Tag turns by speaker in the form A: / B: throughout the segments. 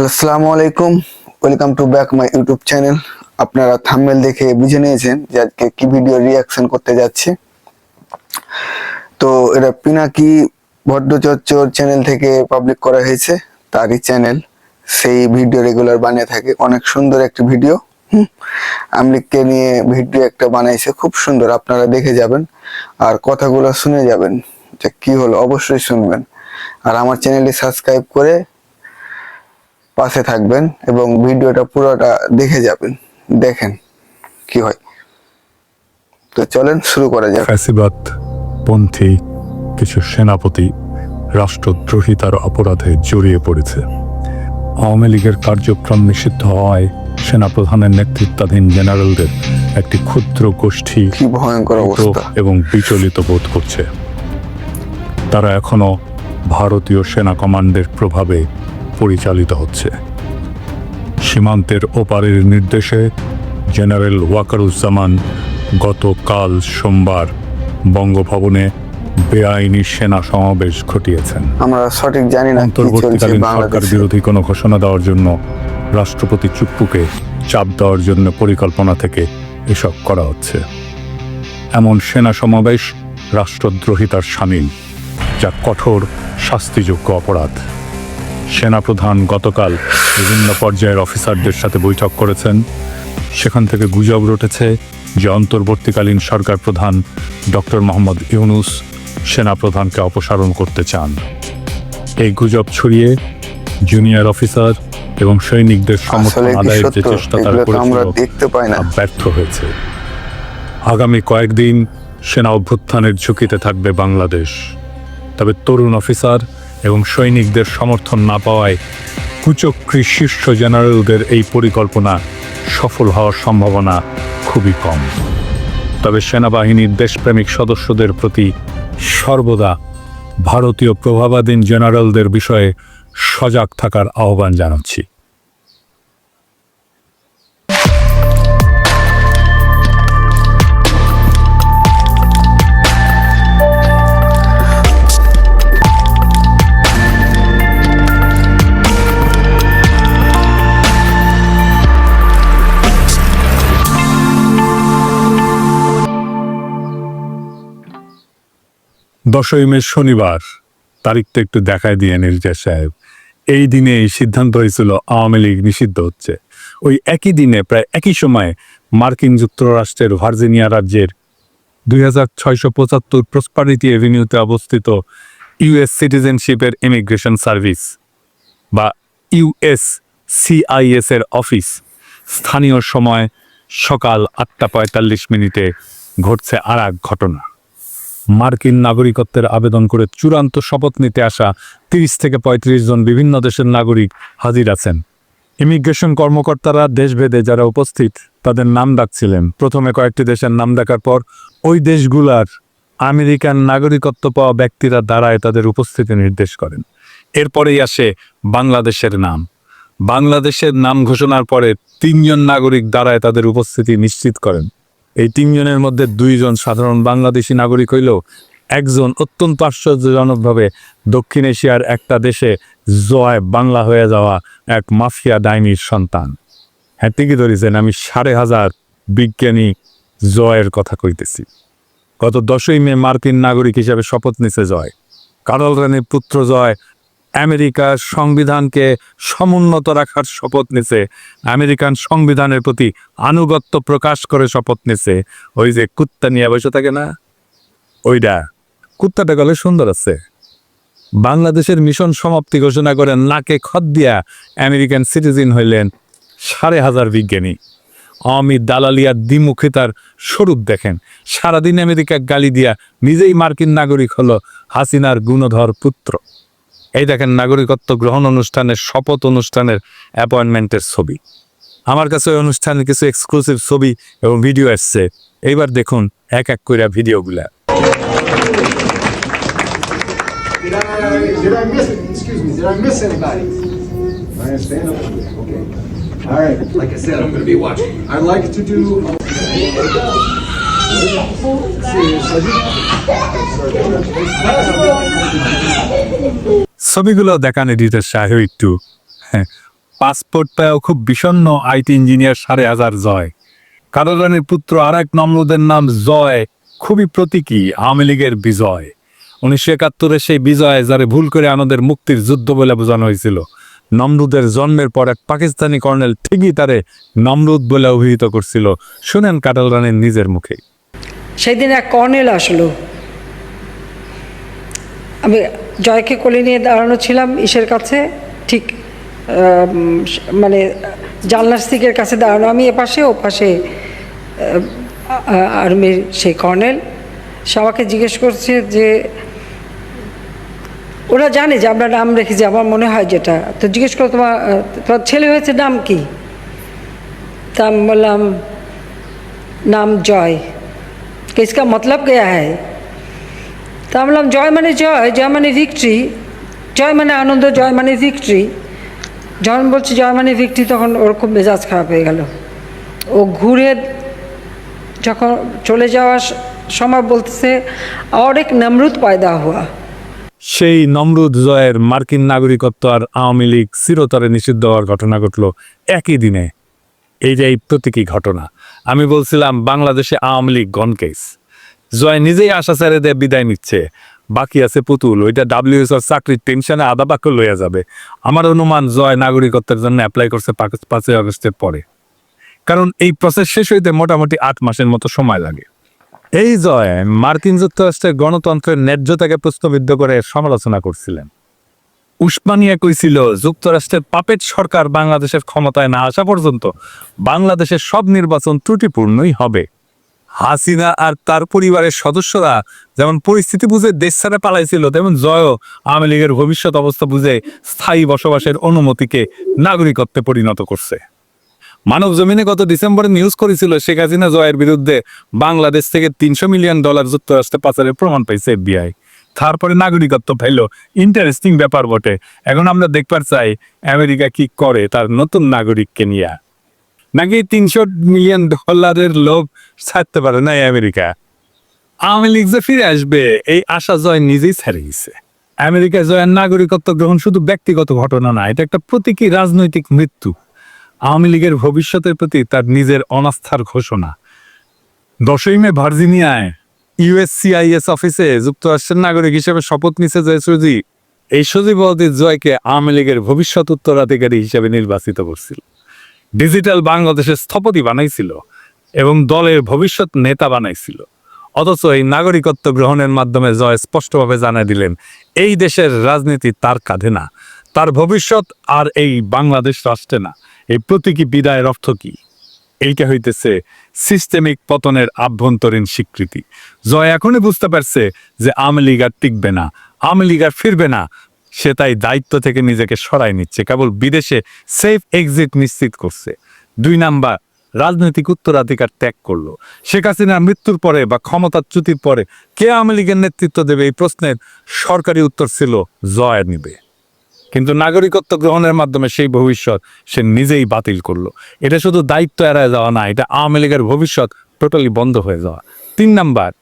A: Hello আসসালামু আলাইকুম। Welcome to back my YouTube channel আপনারা থাম্বনেল দেখে বুঝে নিয়েছেন যে আজকে কি ভিডিও রিয়াকশন করতে যাচ্ছি। তো এটা পিনাকি ভট্টচর্চর চ্যানেল থেকে পাবলিক করা হয়েছে। তারই চ্যানেল সেই ভিডিও রেগুলার বানিয়ে থাকে। অনেক সুন্দর একটি ভিডিও হুম। আমলিককে নিয়ে ভিডিও একটা বানাইছে। খুব সুন্দর। আপনারা দেখে যাবেন। আর কথাগুলো শুনে যাবেন যে কি হলো। অবশ্যই শুনবেন। আর আমার চ্যানেলটি সাবস্ক্রাইব করে পাশে থাকবেন এবং ভিডিওটা পুরোটা দেখে যাবেন। দেখেন কি হয়। তো চলেন শুরু করা যাক।
B: ফ্যাসিবাদ পন্থী কিছু সেনাপতি রাষ্ট্রদ্রোহিতার অপরাধে জড়িয়ে পড়েছে। আওয়ামী লীগের কার্যক্রম নিষিদ্ধ হওয়ায় সেনাপ্রধানের নেতৃত্বাধীন জেনারেলদের একটি ক্ষুদ্র গোষ্ঠী
A: ভয়ঙ্কর অবস্থা।
B: এবং বিচলিত বোধ করছে। তারা এখনও ভারতীয় সেনা কমান্ডের প্রভাবে পরিচালিত হচ্ছে। সীমান্তের ওপারের নির্দেশে জেনারেল ওয়াকারুজ্জামান গতকাল সোমবার বঙ্গভবনে বেআইনি সেনা সমাবেশ ঘটিয়েছেন।
A: আমরা সঠিক জানি না
B: অন্তর্বর্তীকালীন সরকার বিরোধী কোনো ঘোষণা দেওয়ার জন্য রাষ্ট্রপতি চুপ্পুকে চাপ দেওয়ার জন্য পরিকল্পনা থেকে এসব করা হচ্ছে। এমন সেনা সমাবেশ রাষ্ট্রদ্রোহিতার সামিল যা কঠোর শাস্তিযোগ্য অপরাধ। সেনাপ্রধান গতকাল বিভিন্ন পর্যায়ের অফিসারদের সাথে বৈঠক করেছেন। সেখান থেকে গুজব রটেছে যে অন্তর্বর্তীকালীন সরকার প্রধান ডক্টর মোহাম্মদ ইউনুস সেনাপ্রধানকে অপসারণ করতে চান। এই গুজব ছড়িয়ে জুনিয়র অফিসার এবং সৈনিকদের সমর্থন আদায়ের যে চেষ্টা তারা করেছিল ব্যর্থ হয়েছে। আগামী কয়েকদিন সেনা অভ্যুত্থানের ঝুঁকিতে থাকবে বাংলাদেশ। তবে তরুণ অফিসার এবং সৈনিকদের সমর্থন না পাওয়ায় কুচক্রী শীর্ষ জেনারেলদের এই পরিকল্পনা সফল হওয়ার সম্ভাবনা খুবই কম। তবে সেনাবাহিনীর দেশপ্রেমিক সদস্যদের প্রতি সর্বদা ভারতীয় প্রভাবাধীন জেনারেলদের বিষয়ে সজাগ থাকার আহ্বান জানাচ্ছি। দশই মে শনিবার। তারিখটা একটু দেখায় দিয়ে নির্জা সাহেব। এই দিনে এই সিদ্ধান্ত হয়েছিল, আওয়ামী লীগ নিষিদ্ধ হচ্ছে। ওই একই দিনে, প্রায় একই সময়ে মার্কিন যুক্তরাষ্ট্রের ভার্জিনিয়া রাজ্যের দুই হাজার ছয়শো পঁচাত্তর প্রসপারিটি এভিনিউতে অবস্থিত ইউএস সিটিজেনশিপের ইমিগ্রেশন সার্ভিস বা ইউএস সিআইএস এর অফিস স্থানীয় সময় সকাল আটটা পঁয়তাল্লিশ মিনিটে ঘটছে আর এক ঘটনা। মার্কিন নাগরিকত্বের আবেদন করে চূড়ান্ত শপথ নিতে আসা তিরিশ থেকে পঁয়ত্রিশ জন বিভিন্ন দেশের নাগরিক হাজির আছেন। ইমিগ্রেশন কর্মকর্তারা দেশভেদে যারা উপস্থিত, তাদের নাম ডাকছিলেন। প্রথমে কয়েকটি দেশের নাম ডাকার পর ওই দেশগুলার আমেরিকান নাগরিকত্ব পাওয়া ব্যক্তিরা দাঁড়ায় তাদের উপস্থিতি নির্দেশ করেন। এরপরেই আসে বাংলাদেশের নাম। বাংলাদেশের নাম ঘোষণার পরে তিনজন নাগরিক দ্বারায় তাদের উপস্থিতি নিশ্চিত করেন। এই তিনজনের মধ্যে দুইজন সাধারণ বাংলাদেশি নাগরিক হইলেও একজন অত্যন্ত আশ্চর্যজনকভাবে দক্ষিণ এশিয়ার একটা দেশে জয় বাংলা হয়ে যাওয়া এক মাফিয়া ডাইনির সন্তান। হ্যাঁ ঠিকই ধরেছেন, আমি সাড়ে হাজার বিজ্ঞানী জয়ের কথা কইতেছি। গত দশই মে মার্কিন নাগরিক হিসেবে শপথ নিছে জয়। কারল রানীর পুত্র জয় আমেরিকার সংবিধানকে সমুন্নত রাখার শপথ নিছে। আমেরিকান সংবিধানের প্রতি আনুগত্য প্রকাশ করে শপথ নিছে। ওই যে কুত্তা নিয়ে বসে থাকে না? ওইটা কুত্তাটা গলে সুন্দর আছে। বাংলাদেশের মিশন সমাপ্তি ঘোষণা করে নাকে খত দিয়া আমেরিকান সিটিজেন হইলেন সাড়ে হাজার বিজ্ঞানী। অমিত দালালিয়ার দ্বিমুখিতার স্বরূপ দেখেন। সারাদিন আমেরিকা গালি দিয়া নিজেই মার্কিন নাগরিক হলো হাসিনার গুণধর পুত্র। এই দেখেন নাগরিকত্ব গ্রহণ অনুষ্ঠানের শপথ অনুষ্ঠানের অ্যাপয়েন্টমেন্টের ছবি আমার কাছে ওই অনুষ্ঠানের কিছু এক্সক্লুসিভ ছবি এবং ভিডিও আসছে এইবার দেখুন এক এক করে ভিডিওগুলা
C: Did
B: ছবিগুলো দেখান এডিটর সাহেব একটু। হ্যাঁ পাসপোর্ট পেয়েও খুব বিষণ্ণ আইটি ইঞ্জিনিয়ার সাড়ে হাজার জয়। কারোরানির পুত্র আর এক নমরুদের নাম জয়, খুবই প্রতীকী আওয়ামী লীগের বিজয়। উনিশশো একাত্তরে সেই বিজয় যারে ভুল করে আমাদের মুক্তির যুদ্ধ বলে বোঝানো হয়েছিল। নমরুদের জন্মের পর এক পাকিস্তানি কর্নেল ঠিকই তারে নমরুদ বলে অভিহিত করছিল। শুনেন কাটাল রানের নিজের মুখে।
D: সেই দিন এক কর্নেল আসলো। আমি জয়কে কোলে নিয়ে দাঁড়ানো ছিলাম ইসের কাছে ঠিক আম, মানে জানলার স্টিকের কাছে দাঁড়ানো আমি এপাশে ও পাশে আর্মির সেই কর্নেল সে আমাকে জিজ্ঞেস করছে যে ওরা জানে যে আমরা নাম রেখেছি আমার মনে হয় যেটা তো জিজ্ঞেস করো তোমার আহ, তোমার ছেলে হয়েছে নাম কি তা আমি বললাম নাম জয় कि इसका मतलब क्या है তা আমি বললাম, জয় মানে জয় জয় মানে ভিক্ট্রি জয় মানে আনন্দ, জয় মানে ভিক্ট্রি যখন বলছি, জয় মানে ভিক্ট্রি তখন ওর খুব মেজাজ খারাপ হয়ে গেল। ও ঘুরে যখন চলে যাওয়ার সময় বলতেছে, অনেক নমরুদ পয়দা হওয়া
B: সেই নমরুদ জয়ের মার্কিন নাগরিকত্ব আর আওয়ামী লীগ চিরতরে নিষিদ্ধ হওয়ার ঘটনা ঘটল একই দিনে। এই যে এই প্রতীকী ঘটনা। আমি বলছিলাম, বাংলাদেশে আওয়ামী লীগ গন কেস জয় নিজেই আশা ছেড়ে দিয়ে বিদায় নিচ্ছে। বাকি আছে পুতুল, ওইটা ডাব্লিউএসআর চাকরির টেনশনে আধা বাক্য লইয়া যাবে। আমার অনুমান জয় নাগরিকত্বের জন্য অ্যাপ্লাই করছে পাঁচই আগস্টের পরে। কারণ এই প্রসেস শেষ হইতে মোটামুটি আট মাসের মতো সময় লাগে। এই জয় মার্কিন যুক্তরাষ্ট্রের গণতন্ত্রের ন্যায্যতাকে প্রশ্নবিদ্ধ করে সমালোচনা করছিলেন। উসমানিয়া কইছিল, যুক্তরাষ্ট্রের পাপেট সরকার বাংলাদেশের ক্ষমতায় না আসা পর্যন্ত বাংলাদেশের সব নির্বাচন ত্রুটিপূর্ণই হবে। হাসিনা আর তার পরিবারের সদস্যরা যেমন পরিস্থিতি বুঝে দেশ ছাড়া পালাইছিল, তেমন জয়ও আওয়ামী লীগের ভবিষ্যৎ অবস্থা বুঝে স্থায়ী বসবাসের অনুমতিকে নাগরিকত্বে পরিণত করছে। মানব জমিনে গত ডিসেম্বরে নিউজ করেছিল, শেখ হাসিনা জয়ের বিরুদ্ধে বাংলাদেশ থেকে তিনশো মিলিয়ন ডলার যুক্তরাষ্ট্রে পাচারের প্রমাণ পাইছে এফবিআই। তারপরে নাগরিকত্ব পাইলো। ইন্টারেস্টিং ব্যাপার বটে। এখন আমরা দেখবার চাই, আমেরিকা কি করে তার নতুন নাগরিককে নিয়ে। নাকি তিনশো মিলিয়ন ডলারের লোভ ছাড়তে পারে না এই আমেরিকা? আওয়ামী লীগ যে ফিরে আসবে, এই আশা জয় নিজেই ছেড়ে গেছে। আমেরিকা জয়ের নাগরিকত্ব গ্রহণ শুধু ব্যক্তিগত ঘটনা না, এটা একটা প্রতীকী রাজনৈতিক মৃত্যু। আওয়ামী লীগের ভবিষ্যতের প্রতি তার নিজের অনাস্থার ঘোষণা। দশই মে ভার্জিনিয়ায় ইউএসসিআইএস অফিসে যুক্তরাষ্ট্রের নাগরিক হিসেবে শপথ নিছে জয় সজীব এই সজীব জয়কে আওয়ামী লীগের ভবিষ্যৎ উত্তরাধিকারী হিসেবে নির্বাচিত করছিল। ডিজিটাল বাংলাদেশের স্থপতি বানাইছিল এবং দলের ভবিষ্যৎ নেতা বানাইছিল। অথচ এই নাগরিকত্ব গ্রহণের মাধ্যমে জয় স্পষ্টভাবে জানাই দিলেন, এই দেশের রাজনীতি তার কাঁধে না। তার ভবিষ্যৎ আর এই বাংলাদেশ রাষ্ট্রে না। এই প্রতীকী বিদায়ের অর্থ কি? এইটা হইতেছে সিস্টেমিক পতনের আভ্যন্তরীণ স্বীকৃতি। জয় এখনই বুঝতে পারছে যে আওয়ামী লীগ আর টিকবে না, আওয়ামী লীগ আর ফিরবে না সে তাই দায়িত্ব থেকে নিজেকে সরাই নিচ্ছে। কেবল বিদেশে সেফ এক্সিট নিশ্চিত করছে। দুই নাম্বার, রাজনৈতিক উত্তরাধিকার ত্যাগ করল। শেখ হাসিনার মৃত্যুর পরে বা ক্ষমতাচ্যুতির পরে কে আওয়ামী লীগের নেতৃত্ব দেবে এই প্রশ্নের সরকারি উত্তর ছিল জয় নিবে। কিন্তু নাগরিকত্ব গ্রহণের মাধ্যমে সেই ভবিষ্যৎ সে নিজেই বাতিল করল। এটা শুধু দায়িত্ব এড়ায় যাওয়া না, এটা আওয়ামী লীগের ভবিষ্যৎ টোটালি বন্ধ হয়ে যাওয়া। তিন নাম্বার,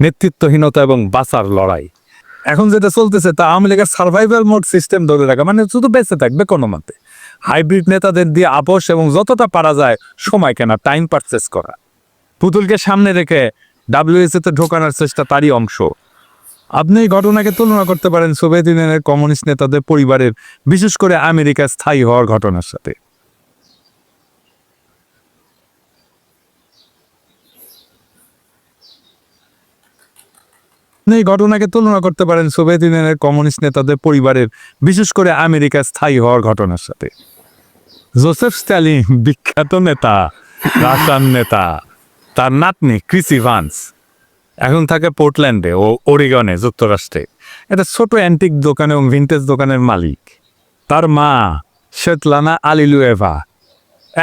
B: নেতৃত্বহীনতা এবং বাঁচার লড়াই। এখন যেটা চলতেছে, তা আওয়ামী লীগের সার্ভাইভাল মোড সিস্টেম ধরে রাখা মানে শুধু বেঁচে থাকবে কোনো মতে। হাইব্রিড নেতাদের দিয়ে আপোষ এবং যতটা পারা যায় সময় কেনা টাইম পারচেস করা। পুতুলকে সামনে রেখে ডাব্লিউএসএ তে ঢোকানোর চেষ্টা তারই অংশ। আপনি এই ঘটনাকে তুলনা করতে পারেন সোভিয়েত ইউনিয়নের কমিউনিস্ট নেতাদের পরিবারের, বিশেষ করে আমেরিকা স্থায়ী হওয়ার ঘটনার সাথে। এই ঘটনাকে তুলনা করতে পারেন সোভিয়েত ইউনিয়নের কমিউনিস্ট নেতাদের পরিবারের, বিশেষ করে আমেরিকা স্থায়ী হওয়ার ঘটনার সাথে। জোসেফ স্ট্যালিন বিখ্যাত নেতা রাশান নেতা, তার নাতনি ক্রিসি ভান্স, এখন থাকে পোর্টল্যান্ডে ও ওরিগনে যুক্তরাষ্ট্রে। এটা ছোট অ্যান্টিক দোকান এবং ভিন্টেজ দোকানের মালিক। তার মা শেতলানা আলিলুয়েভা,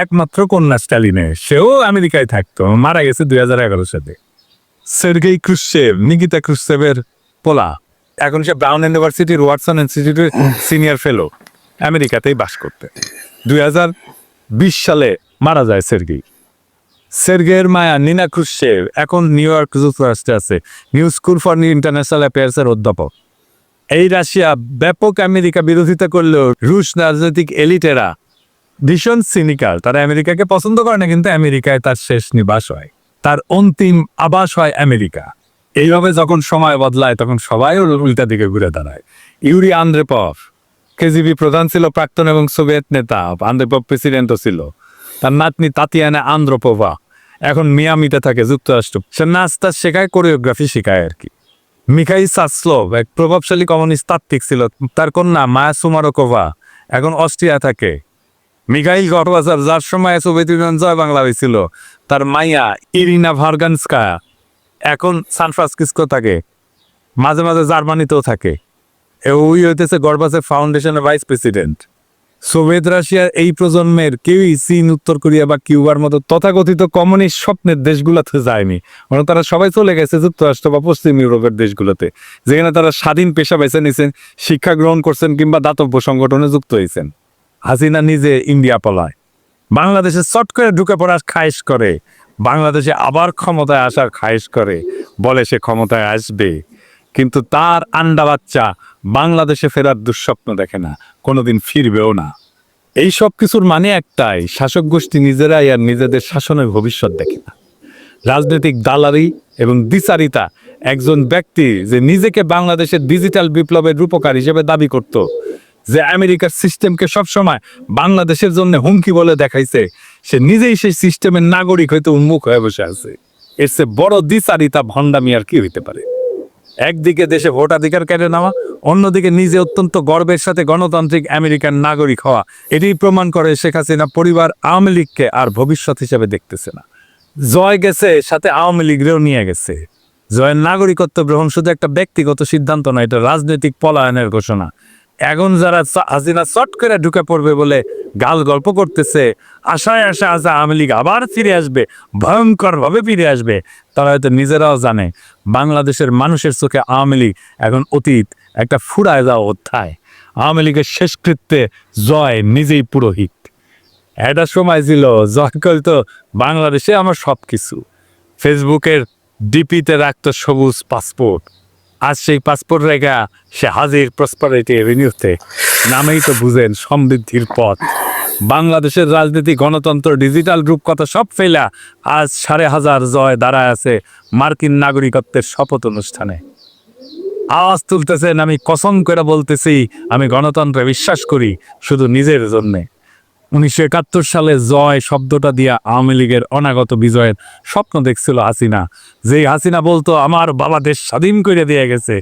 B: একমাত্র কন্যা স্ট্যালিনের সেও আমেরিকায় থাকতো, মারা গেছে দুই হাজার এগারো সালে। সের্গেই ক্রুশেভ নিকিতা ক্রুশেভের পোলা এখন সে ব্রাউন ইউনিভার্সিটির ওয়াটসন ইনস্টিটিউটের সিনিয়র ফেলো আমেরিকাতেই বাস করতে। দুই হাজার বিশ সালে মারা যায় সের্গেই সের্গের মায়া নিনা ক্রুশেভ এখন নিউ ইয়র্ক যুক্তরাষ্ট্রে আছে নিউ স্কুল ফর ইন্টারন্যাশনাল অ্যাফেয়ার্সের অধ্যাপক। এই রাশিয়া ব্যাপক আমেরিকা বিরোধিতা করলেও রুশ রাজনৈতিক এলিটেরা ভীষণ সিনিকাল তারা আমেরিকাকে পছন্দ করে না, কিন্তু আমেরিকায় তার শেষ নিবাস হয়। তার অন্তিম আবাস হয় আমেরিকা। এইভাবে যখন সময় বদলায়, তখন সবাই ওর উল্টা দিকে ঘুরে দাঁড়ায়। ইউরি আন্দ্রেপভ, কেজিবি প্রধান ছিল প্রাক্তন এবং সোভিয়েত নেতা, আন্দ্রেপভ প্রেসিডেন্টও ছিল। তার নাতনি তাতিয়ানা আন্দ্রপোভা এখন মিয়ামিতে থাকে যুক্তরাষ্ট্র। সে নাচটা শেখায়, কোরিওগ্রাফি শেখায় আর কি। মিখাই সাসলোভ, এক প্রভাবশালী কমিউনিস্ট তাত্ত্বিক ছিল। তার কন্যা মায়া সুমারকোভা এখন অস্ট্রিয়া থাকে। মিখাইল গটওয়াজার যার সময় সোভিয়েত ইউনিয়ন জয় বাংলা হয়েছিল, তার মাইয়া ইরিনা ভার্গানস্কা। এখন সান ফ্রান্সিসকো থাকে, মাঝে মাঝে জার্মানিতেও থাকে। ওই হইতেছে গর্বাসের ফাউন্ডেশনের ভাইস প্রেসিডেন্ট। সোভিয়েত রাশিয়ার এই প্রজন্মের কেউই চীন, উত্তর কোরিয়া বা কিউবার মতো তথাকথিত কমিউনিস্ট স্বপ্নের দেশগুলোতে যায়নি। বরং তারা সবাই চলে গেছে যুক্তরাষ্ট্র বা পশ্চিম ইউরোপের দেশগুলোতে, যেখানে তারা স্বাধীন পেশা বেছে নিয়েছেন শিক্ষা গ্রহণ করছেন কিংবা দাতব্য সংগঠনে যুক্ত হয়েছেন। হাসিনা নিজে ইন্ডিয়া পলায়। বাংলাদেশে চট করে ঢুকে পড়ার খায়েশ করে। বাংলাদেশে আবার ক্ষমতায় আসার খায়েশ করে, বলে সে ক্ষমতায় আসবে। কিন্তু তার আন্ডা বাচ্চা বাংলাদেশে ফেরার দুঃস্বপ্ন দেখে না, কোনোদিন ফিরবেও না। এই সব কিছুর মানে একটাই, শাসক গোষ্ঠী নিজেরাই আর নিজেদের শাসনের ভবিষ্যৎ দেখে না। রাজনৈতিক দালারি এবং দ্বিচারিতা একজন ব্যক্তি যে নিজেকে বাংলাদেশের ডিজিটাল বিপ্লবের রূপকার হিসেবে দাবি করত যে আমেরিকার সিস্টেমকে সবসময় বাংলাদেশের জন্য হুমকি বলে দেখাইছে, সে নিজেই সেই সিস্টেমের নাগরিক হইতে উন্মুখ হয়ে বসে আছে। এর চেয়ে বড় দ্বিচারিতা, ভণ্ডামি আর কি হইতে পারে? একদিকে দেশে ভোটাধিকার কেড়ে নেওয়া, অন্যদিকে নিজে অত্যন্ত গর্বের সাথে গণতান্ত্রিক আমেরিকান নাগরিক হওয়া, এটাই প্রমাণ করে শেখ হাসিনা পরিবার আওয়ামী লীগকে আর ভবিষ্যৎ হিসেবে দেখতেছে না। জয় গেছে, সাথে আওয়ামী লীগরেও নিয়ে গেছে। জয়ের নাগরিকত্ব গ্রহণ শুধু একটা ব্যক্তিগত সিদ্ধান্ত নয় এটা রাজনৈতিক পলায়নের ঘোষণা। এখন যারা হাসিনা চট করে ঢুকে পড়বে বলে গাল গল্প করতেছে, আশায় আশা আশা আওয়ামী লীগ আবার ফিরে আসবে ভয়ঙ্কর ভাবে ফিরে আসবে। তারা হয়তো নিজেরাও জানে, বাংলাদেশের মানুষের চোখে আওয়ামী লীগ এখন অতীত, একটা ফুরায় যাওয়া অধ্যায়। আওয়ামী লীগের শেষকৃত্যে জয় নিজেই পুরোহিত। একটা সময় ছিল, জয় তো বাংলাদেশে আমার সব কিছু ফেসবুকের ডিপিতে রাখতো সবুজ পাসপোর্ট। আজ সেই পাসপোর্ট রেখা সে হাজির প্রসপারিটি এভিনিউতে নামেই তো বুঝেন সমৃদ্ধির পথ। বাংলাদেশের রাজনীতি, গণতন্ত্র ডিজিটাল রূপকথা সব ফেলা আজ সাড়ে হাজার জয় দাঁড়ায় আছে মার্কিন নাগরিকত্বের শপথ অনুষ্ঠানে। আওয়াজ তুলতেছেন, আমি কসম করে বলতেছি, আমি গণতন্ত্রে বিশ্বাস করি শুধু নিজের জন্যে। উনিশশো একাত্তর সালে জয় শব্দটা দিয়া আওয়ামী লীগের অনাগত বিজয়ের স্বপ্ন দেখছিল হাসিনা। যেই হাসিনা বলতো, আমার বাবা দেশ স্বাধীন করে দিয়ে গেছে।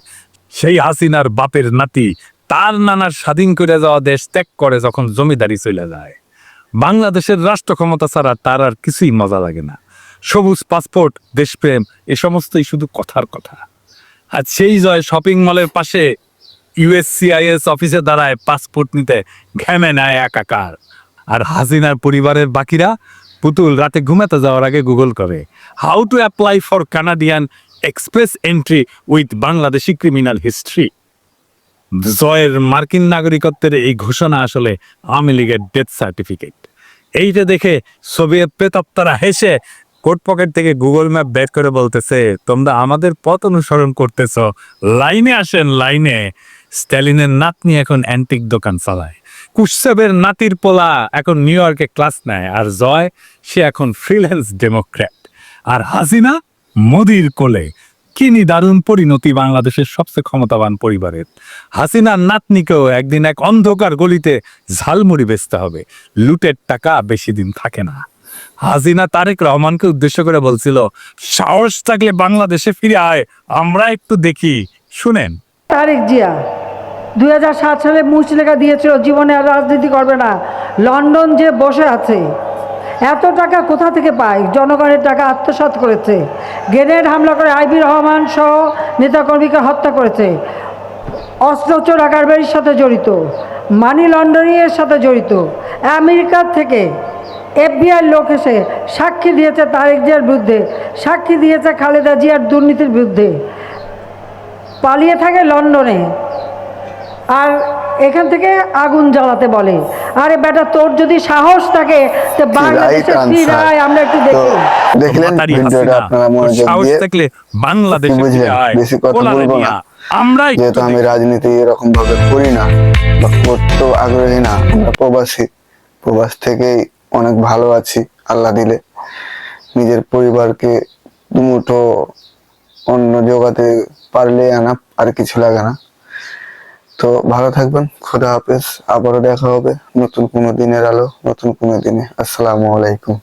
B: সেই হাসিনার বাপের নাতি তার নানার স্বাধীন করে যাওয়া দেশ ত্যাগ করে যখন জমিদারি চলে যায়। বাংলাদেশের রাষ্ট্র ক্ষমতা ছাড়া তার আর কিছুই মজা লাগে না। সবুজ পাসপোর্ট, দেশপ্রেম, এ সমস্তই শুধু কথার কথা। আর সেই জয় শপিং মলের পাশে ইউএসসিআইএস অফিসে দাঁড়ায় পাসপোর্ট নিতে ঘেমে নেয় একাকার। আর হাসিনার পরিবারের বাকিরা পুতুল রাতে ঘুমাতে যাওয়ার আগে গুগল করে। How to apply for Canadian express entry with Bangladeshi criminal history জয়ের মার্কিন নাগরিকত্বের এই ঘোষণা আসলে আওয়ামী লীগের ডেথ সার্টিফিকেট এইটা দেখে সোভিয়েত প্রেতাত্মারা হেসে কোট পকেট থেকে গুগল ম্যাপ বের করে বলতেছে, তোমরা আমাদের পথ অনুসরণ করতেছ। লাইনে আসেন, লাইনে। স্ট্যালিনের নাতনি এখন অ্যান্টিক দোকান চালায়। কুশসেবের নাতির পোলা এখন নিউ ইয়র্কে ক্লাস নেয়, আর জয়, সে এখন ফ্রিল্যান্স ডেমোক্র্যাট আর হাসিনা, মোদির কোলে। কিনি দারুণ পরিণতি বাংলাদেশের সবচেয়ে ক্ষমতাবান পরিবারের। হাসিনার নাতনিকেও একদিন এক অন্ধকার গলিতে ঝালমুড়ি বেচতে হবে। লুটের টাকা বেশি দিন থাকে না। হাসিনা তারেক রহমানকে উদ্দেশ্য করে বলছিল, সাহস থাকলে বাংলাদেশে ফিরে আয়, আমরা একটু দেখি। শুনেন।
D: তারেক জিয়া দু হাজার সাত সালে মুচলেখা দিয়েছিল, জীবনে আর রাজনীতি করবে না। লন্ডন যে বসে আছে, এত টাকা কোথা থেকে পায়? জনগণের টাকা আত্মসাৎ করেছে। গ্রেনেড হামলা করে আইবি রহমান সহ নেতাকর্মীকে হত্যা করেছে। অস্ত্র চোরা সাথে জড়িত, মানি লন্ডারিংয়ের সাথে জড়িত। আমেরিকার থেকে এফবিআই লোক এসে সাক্ষী দিয়েছে তারেক জিয়ার বিরুদ্ধে। সাক্ষী দিয়েছে খালেদা জিয়ার দুর্নীতির বিরুদ্ধে। পালিয়ে থাকে লন্ডনে। আর এখান থেকে আগুন জ্বালাতে বলে। আরে বেটা তোর যদি সাহস থাকে তো বাংলাদেশে
A: right
D: ফিরে
A: answer.
D: আয়, আমরা একটু দেখি।
A: দেখলেন ভিডিওটা আপনারা মনোযোগ দিয়ে।
B: থাকলে বাংলাদেশে
A: কি বুঝলেন?
B: ফিরে আয়,
A: বেশি কথা বলব না।
B: আমরা
A: যেহেতু আমি রাজনীতি এরকম ভাবে করি না বা করতেও আগ্রহী না আমরা প্রবাসী। প্রবাস থেকেই অনেক ভালো আছি আল্লাহ দিলে। নিজের পরিবারকে দুমুঠো অন্য জোগাতে পারলে আনা আর কিছু লাগে না। তো ভালো থাকবেন, খুদা হাফেজ। আবারও দেখা হবে নতুন কোনো দিনের আলো, নতুন কোনো দিনে। আসসালামু আলাইকুম।